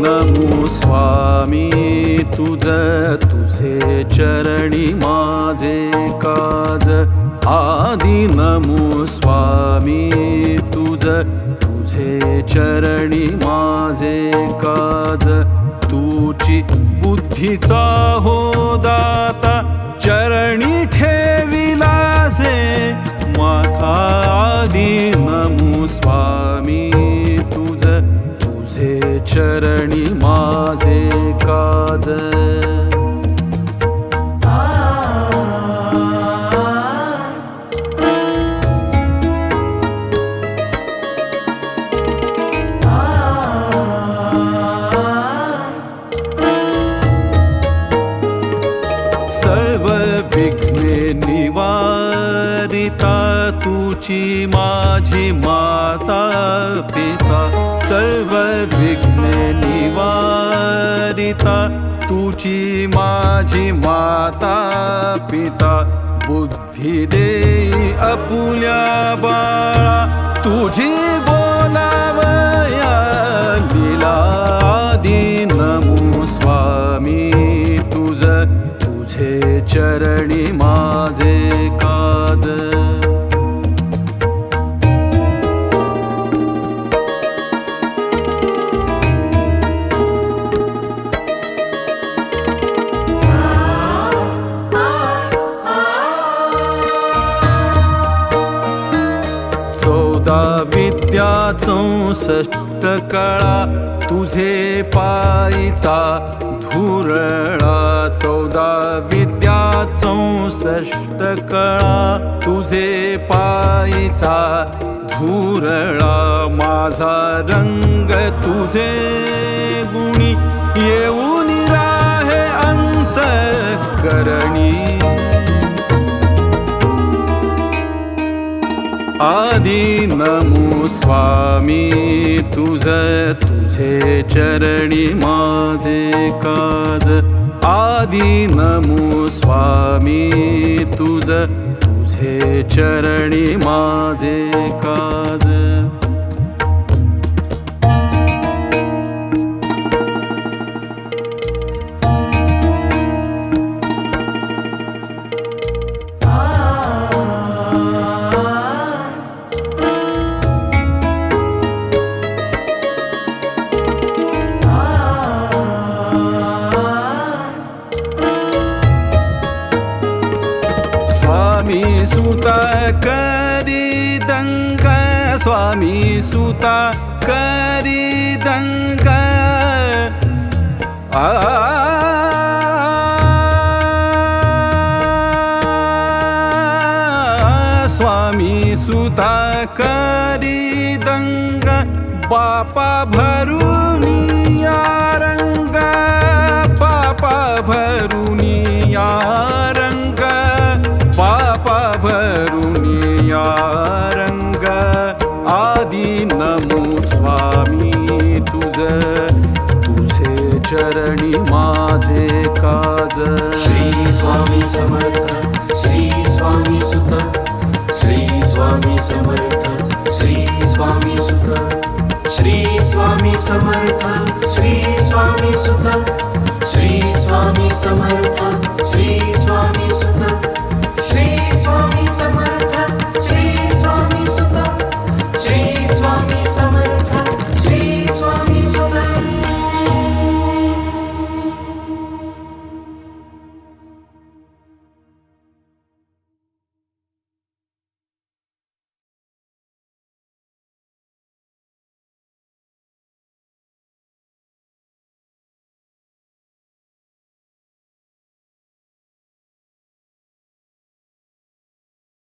नमो स्वामी तुझ तुझे चरणी माझे काज. आदि नमो स्वामी तुझ चरणी माझे काज तुची बुद्धीचा हो दाता चरणी ठेविलासे माथा आदि नमो स्वामी तुझ तुझे चरणी माझे काज माता पिता सर्व विघ्ने निवारिता. तुची माझी माता पिता बुद्धी दे अपुल्या बाळा. तुझी बोलावया लीला आदि नमो स्वामी. तुझ तुझे चरणी माझे काज विद्या चौसष्ट कळा तुझे पायीचा धुरळा. चौदा विद्या चौसष्ट कळा तुझे पायीचा धुरळा. माझा रंग तुझे गुणी येऊन राहे अंत करणी आदि नमो स्वामी तुझे चरणी माझे काज. आदि नमो स्वामी तुझ तुझे चरणी माझे काज सुता करी दंग स्वामी आ। स्वामी सुता करी दंग बापा भरुनिया आदि नमो स्वामी तुझ तुझे चरणी माझे काज। श्री स्वामी समर्थ श्री स्वामी सुत श्री स्वामी समर्थ।